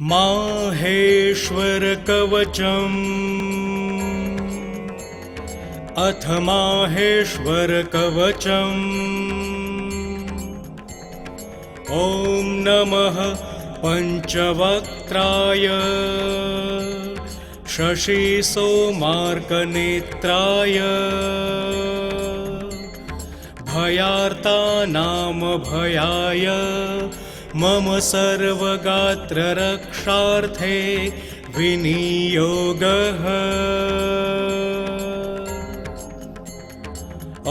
माहेश्वरकवचम्। अथ माहेश्वरकवचम्। ॐ नमः पञ्चवक्त्राय। शशिसोमार्कनेत्राय भयार्तानाम भयाय मम सर्वगात्ररक्षार्थे विनियोगः।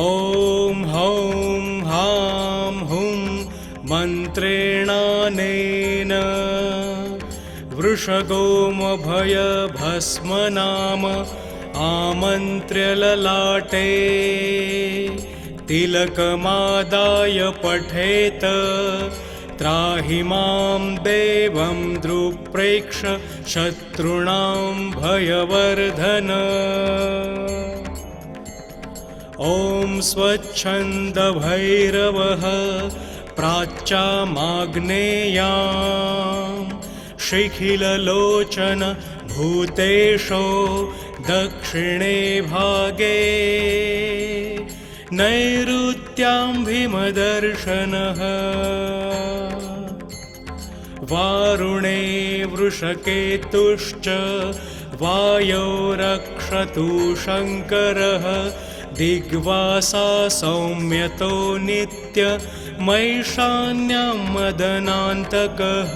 ॐ हौं हां हुं मन्त्रेणानेन वृषगोमभयभस्मनाम आमन्त्र्यललाटे तिलकमादाय पठेत त्राहि मां देवं दृप्रेक्ष शत्रूणां भयवर्धन। ॐ स्वच्छन्दभैरवः प्राच्यामाग्नेयां शिखिललोचन भूतेशो दक्षिणे भागे नैऋत्यां भीमदर्शनः वारुणे वृषकेतुश्च वायो रक्षतु शङ्करः दिग्वासा सौम्यतो नित्यमैशान्यं मदनान्तकः।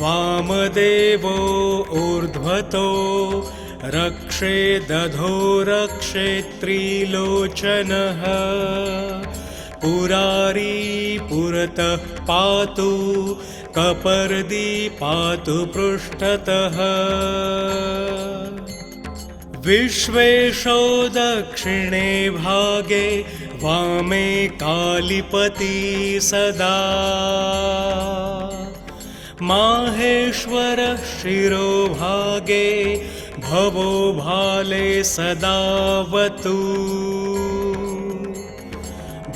वामदेवो ऊर्ध्वतो रक्षे दधो रक्षे त्रिलोचनः पुरारी पुरतः पातु कपर्दी पातु पृष्ठतः। विश्वेशो दक्षिणे भागे वामे कालिपति सदा। माहेश्वरः शिरोभागे भवो भाले सदावतु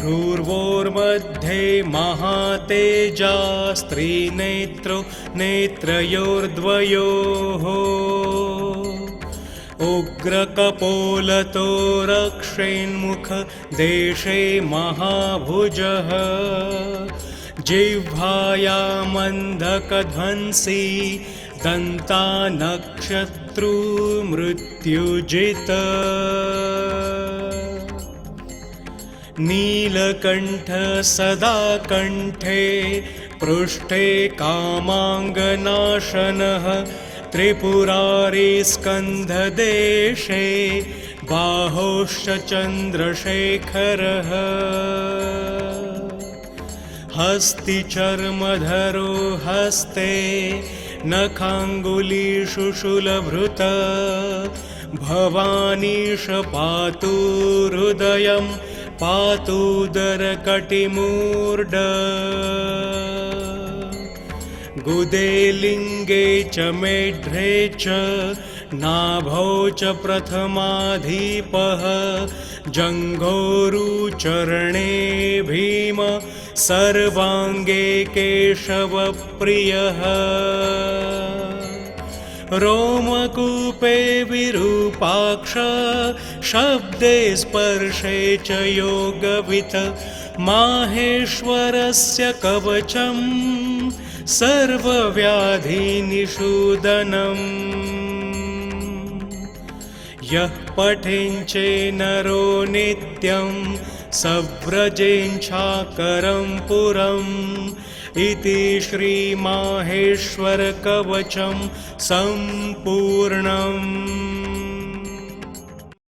भ्रूर्वोर्मध्ये महातेजा स्त्रीनेत्रो नेत्रयोर्द्वयोः। उग्रकपोलतो रक्षेन्मुख देशे महाभुजः। जिह्वायामन्धकध्वंसी दन्तानक्षत्रुमृत्युजित नीलकण्ठ सदा कण्ठे पृष्ठे कामाङ्गनाशनः त्रिपुरारिस्कन्धदेशे बाहोश्च चन्द्रशेखरः। हस्तिचर्मधरो हस्ते नखाङ्गुलीषु शुलभृत भवानीश पातु हृदयं पातुदरकटिमूर्ड गुदे लिङ्गे च मेढ्रे च नाभौ च प्रथमाधीपः। जङ्घोरुचरणे भीम सर्वाङ्गे केशवप्रियः रोमकूपे विरूपाक्ष शब्दे स्पर्शे च योगवित माहेश्वरस्य कवचम् सर्वव्याधिनिषूदनम् यः पठेञ्चे नरो नित्यं सव्रजेञ्छाकरं पुरम् इति श्रीमाहेश्वरकवचं सम्पूर्णम्